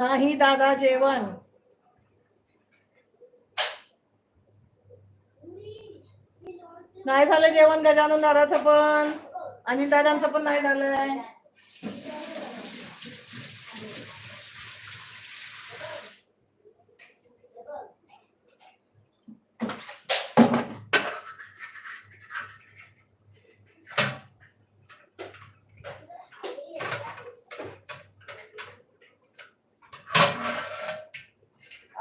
नाही दादा जेवण. नाही झालं जेवण गजानन दादाचं पण. अनिल दादांचं पण नाही झालंय.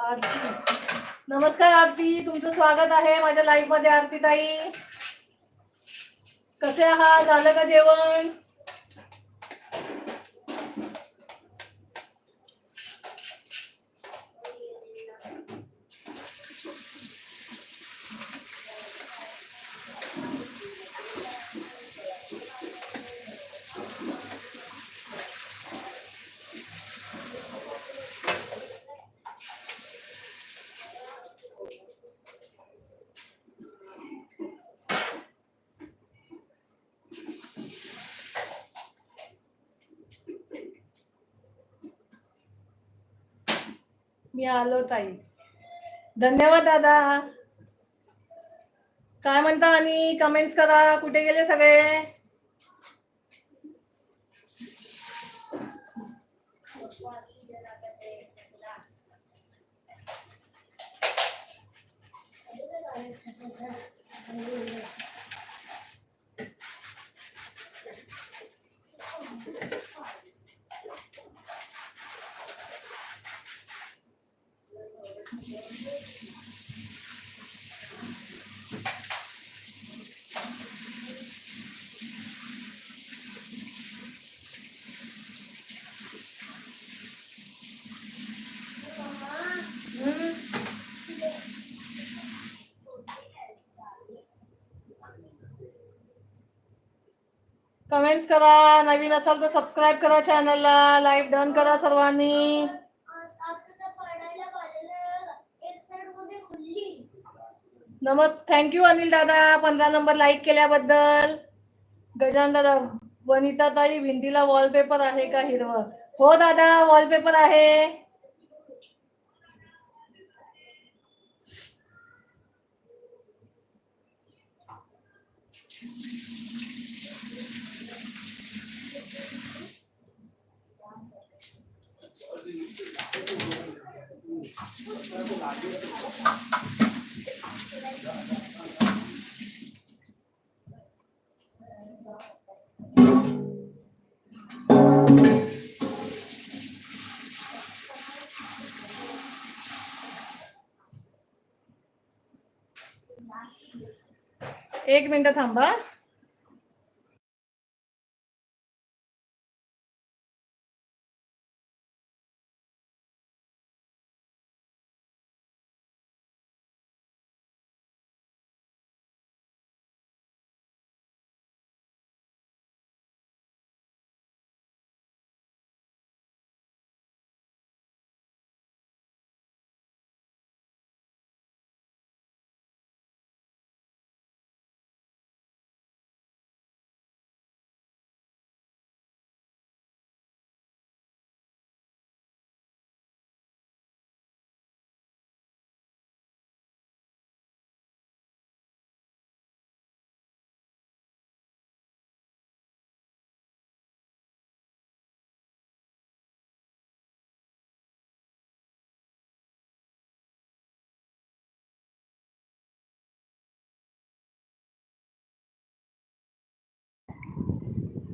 आरती. नमस्कार आरती तुमचं स्वागत आहे माझ्या लाईफमध्ये आरती ताई कसे आहात? झालं का जेवण? मी आलो ताई. धन्यवाद दादा. काय म्हणता आणि कमेंट्स करा. कुठे गेले सगळे? कमेंट्स करा. नवीन असाल तर सबस्क्राईब करा चॅनलला लाईव्ह डन करा सर्वांनी. नमस् थँक्यू अनिल दादा. पंधरा नंबर लाईक केल्याबद्दल. गजान दादा वनिता ताई भिंतीला वॉलपेपर आहे का हिरवं? हो दादा वॉलपेपर आहे. एक मिनिट थांबा.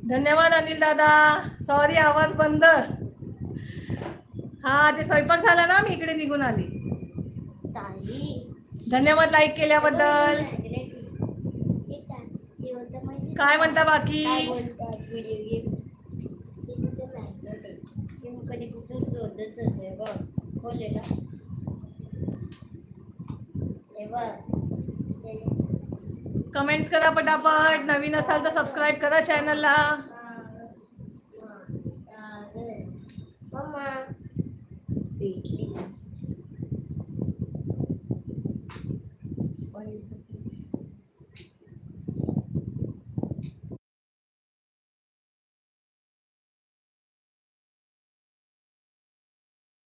धन्यवाद अनिल दादा. सॉरी आवाज बंद. हा ते स्वयंपाक झाला ना मी इकडे निघून आली. धन्यवाद लाईक केल्याबद्दल. काय म्हणता बाकी? काय कमेंट्स करा पटापट. नवीन असाल तर सबस्क्राईब करा चॅनलला मम्मा.